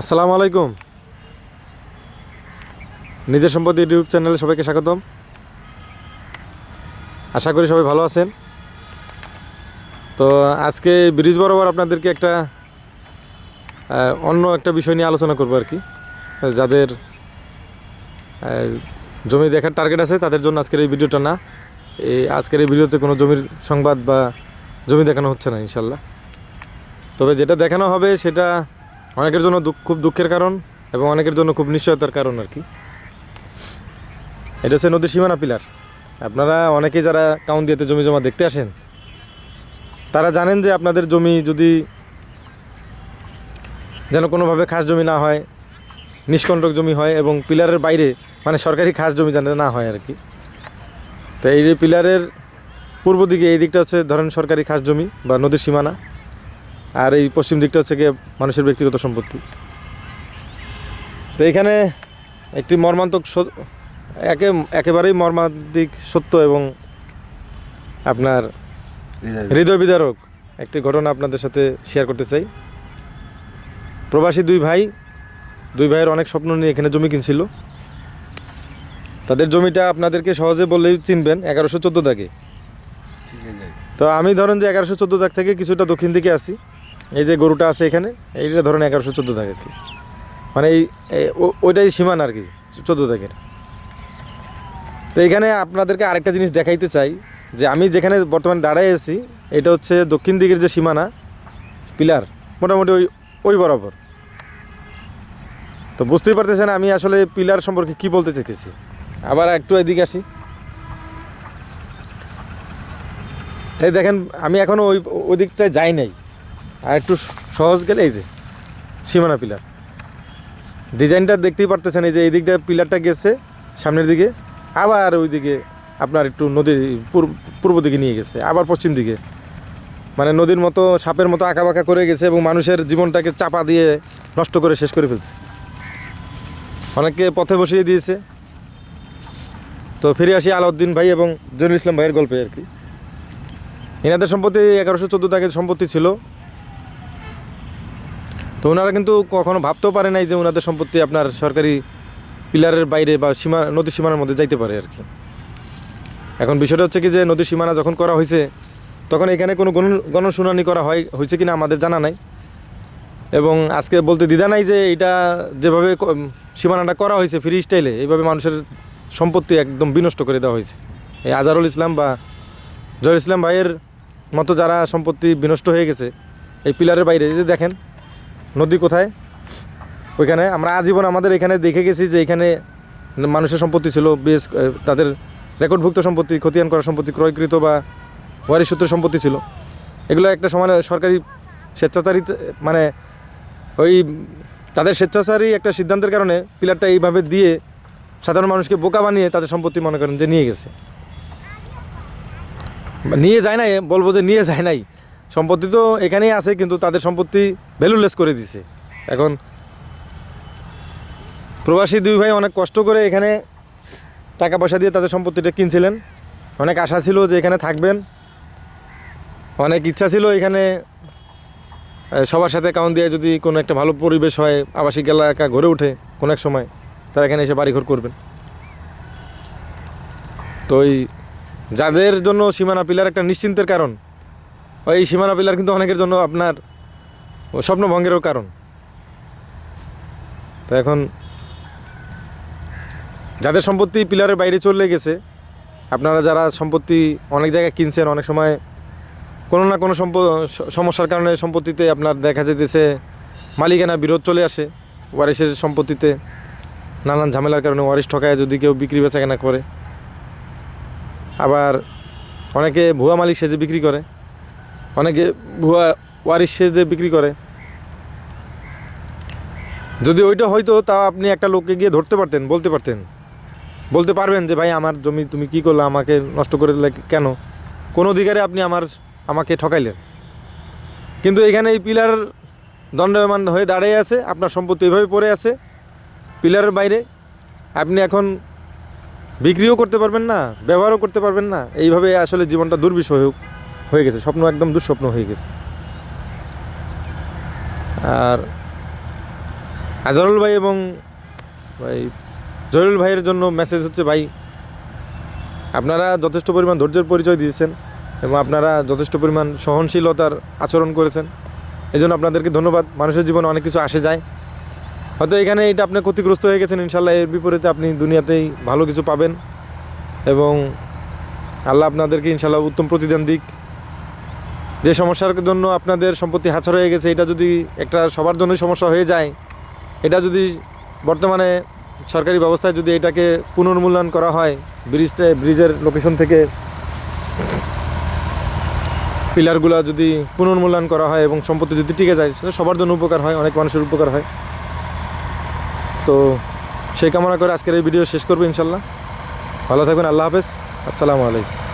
আসসালামু আলাইকুম। নিজের সম্পদ ইউটিউব চ্যানেলে সবাইকে স্বাগতম। আশা করি সবাই ভালো আছেন। তো আজকে ব্রিজ বরাবর আপনাদেরকে একটা অন্য একটা বিষয় নিয়ে আলোচনা করব আর কি। যাদের জমি দেখার টার্গেট আছে, তাদের জন্য আজকের এই ভিডিওটা না। এই আজকের এই ভিডিওতে কোনো জমির সংবাদ বা জমি দেখানো হচ্ছে না, ইনশাল্লাহ। তবে যেটা দেখানো হবে সেটা অনেকের জন্য খুব দুঃখের কারণ এবং অনেকের জন্য খুব নিশ্চয়তার কারণ আর কি। এটা হচ্ছে নদীর সীমানা পিলার। আপনারা অনেকে যারা কাউন দিয়েতে জমি জমা দেখতে আসেন, তারা জানেন যে আপনাদের জমি যদি যেন কোনোভাবে খাস জমি না হয়, নিষ্কণ্টক জমি হয় এবং পিলারের বাইরে মানে সরকারি খাস জমি যেন না হয় আর কি। তো এই যে পিলারের পূর্ব দিকে, এই দিকটা হচ্ছে ধরেন সরকারি খাস জমি বা নদীর সীমানা। আর এই পশ্চিম দিকটা হচ্ছে গিয়ে মানুষের ব্যক্তিগত সম্পত্তি। তো এখানে একটি মর্মান্তক একে একেবারেই মর্মান্তিক সত্য এবং আপনার হৃদয় বিদারক একটি ঘটনা আপনাদের সাথে শেয়ার করতে চাই। প্রবাসী দুই ভাই দুই ভাইয়ের অনেক স্বপ্ন নিয়ে এখানে জমি কিনছিল। তাদের জমিটা আপনাদেরকে সহজে বললেই চিনবেন এগারোশো চোদ্দ দাগে। তো আমি ধরেন যে এগারোশো চোদ্দ দাগ থেকে কিছুটা দক্ষিণ দিকে আসি এই যে গরুটা আছে এখানে, এইটা ধরেন এগারোশো চোদ্দ দাগ কি মানে এই ওইটাই সীমানা আর কি, চোদ্দ দাগের। তো এখানে আপনাদেরকে আরেকটা জিনিস দেখাইতে চাই, যে আমি যেখানে বর্তমানে দাঁড়ায় আছি, এটা হচ্ছে দক্ষিণ দিকের যে সীমানা, পিলার, মোটামুটি ওই ওই বরাবর। তো বুঝতেই পারতেছেন আমি আসলে পিলার সম্পর্কে কি বলতে চাইতেছি। আবার একটু এদিকে আসি। এই দেখেন, আমি এখনও ওই ওই দিকটায় যাই নাই। আর একটু সহজ গেলে এই যে, সীমানা পিলার। ডিজাইনটা দেখতেই পারতেছেন, এই যে এই দিকটা পিলারটা গেছে, সামনের দিকে। আবার ওই দিকে আপনার একটু নদীর পূর্ব- দিকে নিয়ে গেছে, আবার পশ্চিম দিকে। মানে নদীর মতো, সাপের মতো আঁকা বাঁকা করে গেছে এবং মানুষের জীবনটাকে চাপা দিয়ে নষ্ট করে শেষ করে ফেলছে। অনেককে পথে বসিয়ে দিয়েছে। তো ফিরে আসি আলাউদ্দিন ভাই এবং জনুল ইসলাম ভাইয়ের গল্পে আর কি। এনাদের সম্পত্তি এগারোশো চোদ্দ টাকার সম্পত্তি ছিল। তো ওনারা কিন্তু কখনো ভাবতেও পারে নাই যে ওনাদের সম্পত্তি আপনার সরকারি পিলারের বাইরে বা সীমা নদীর সীমানার মধ্যে যাইতে পারে আর কি। এখন বিষয়টা হচ্ছে কি যে নদীর সীমানা যখন করা হয়েছে, তখন এখানে কোনো গণ, গণশুনানি করা হয়, হয়েছে কিনা আমাদের জানা নাই। এবং আজকে বলতে দ্বিধা নাই যে এটা যেভাবে সীমানাটা করা হয়েছে ফ্রি স্টাইলে এইভাবে মানুষের সম্পত্তি একদম বিনষ্ট করে দেওয়া হয়েছে। এই আজারুল ইসলাম বা জহুর ইসলাম ভাইয়ের মতো যারা সম্পত্তি বিনষ্ট হয়ে গেছে, এই পিলারের বাইরে যে দেখেন নদী কোথায়? ওইখানে। আমরা আজীবন আমাদের এখানে দেখে গেছি যে এখানে মানুষের সম্পত্তি ছিল, বেশ তাদের রেকর্ডভুক্ত সম্পত্তি, খতিয়ান করা সম্পত্তি, ক্রয়কৃত বা ওয়ারি সূত্রের সম্পত্তি ছিল। এগুলো একটা সময় সরকারি স্বেচ্ছাচারী মানে ওই তাদের স্বেচ্ছাচারী একটা সিদ্ধান্তের কারণে পিলারটা এইভাবে দিয়ে সাধারণ মানুষকে বোকা বানিয়ে তাদের সম্পত্তি মনে করেন যে নিয়ে গেছে। নিয়ে যায় নাই, বলব যে নিয়ে যায় নাই। সম্পত্তি তো এখানেই আছে, কিন্তু তাদের সম্পত্তি ভ্যালুলেস করে দিছে। এখন প্রবাসী দুই ভাই অনেক কষ্ট করে এখানে টাকা পয়সা দিয়ে তাদের সম্পত্তিটা কিনছিলেন। অনেক আশা ছিল যে এখানে থাকবেন। অনেক ইচ্ছা ছিল এখানে সবার সাথে কাউন্ট দিয়ে যদি কোনো একটা ভালো পরিবেশ হয়, আবাসিক এলাকা গড়ে ওঠে কোনো এক সময়, তারা এখানে এসে বাড়িঘর করবেন। তো ওই যাদের জন্য সীমানা পিলার একটা নিশ্চিন্তের কারণ ওই সীমানা পিলার কিন্তু অনেকের জন্য আপনার স্বপ্নভঙ্গেরও কারণ। তো এখন যাদের সম্পত্তি পিলারের বাইরে চলে গেছে, আপনারা যারা সম্পত্তি অনেক জায়গায় কিনছেন, অনেক সময় কোনো না কোনো সম্প সমস্যার কারণে সম্পত্তিতে আপনার দেখা যেতেছে মালিকানা বিরোধ চলে আসে ওয়ারিশের সম্পত্তিতে। নানান ঝামেলার কারণে ওয়ারিশ ঠকায় যদি কেউ বিক্রি বেচা কেনা করে। আবার অনেকে ভুয়া মালিক সেজে বিক্রি করে। অনেকে ভুয়া ওয়ারিশ সেজে বিক্রি করে। যদি ওইটা হয়তো তা আপনি একটা লোককে গিয়ে ধরতে পারতেন, বলতে পারতেন। বলতে পারবেন যে, ভাই, আমার জমি তুমি কি করলে? আমাকে নষ্ট করে দিলে কেন? কোন অধিকারে আপনি আমার, আমাকে ঠকাইলেন। কিন্তু এখানে এই পিলার দণ্ডমান হয়ে দাঁড়িয়ে আছে, আপনার সম্পত্তি এইভাবে পড়ে আছে, পিলারের বাইরে। আপনি এখন বিক্রিও করতে পারবেন না, ব্যবহারও করতে পারবেন না। এইভাবে আসলে জীবনটা দুর্বিষয় হয়ে- হয়ে গেছে, স্বপ্ন একদম দুঃস্বপ্ন হয়ে গেছে। আর আজহারুল ভাই এবং ভাই জহিরুল ভাইয়ের জন্য মেসেজ হচ্ছে, ভাই, আপনারা যথেষ্ট পরিমাণ ধৈর্যের পরিচয় দিয়েছেন এবং আপনারা যথেষ্ট পরিমাণ সহনশীলতার আচরণ করেছেন। এই জন্য আপনাদেরকে ধন্যবাদ। মানুষের জীবনে অনেক কিছু আসে যায়। হয়তো এখানে এটা আপনি ক্ষতিগ্রস্ত হয়ে গেছেন ইনশাল্লাহ এর বিপরীতে আপনি দুনিয়াতেই ভালো কিছু পাবেন এবং আল্লাহ আপনাদেরকে ইনশাল্লাহ উত্তম প্রতিদান দিক। যে সমস্যার জন্য আপনাদের সম্পত্তি হাছর হয়ে গেছে, এটা যদি একটা সবার জন্যই সমস্যা হয়ে যায়, এটা যদি বর্তমানে সরকারি ব্যবস্থায় যদি এটাকে পুনর্মূল্যায়ন করা হয়, ব্রিজটা, ব্রিজের লোকেশন থেকে পিলারগুলো যদি পুনর্মূল্যায়ন করা হয় এবং সম্পত্তি যদি টিকে যায়, সেটা সবার জন্য উপকার হয়, অনেক মানুষের উপকার হয়। তো সেই কামনা করে আজকের এই ভিডিও শেষ করব ইনশাল্লাহ। ভালো থাকবেন, আল্লাহ হাফেজ। আসসালামু আলাইকুম।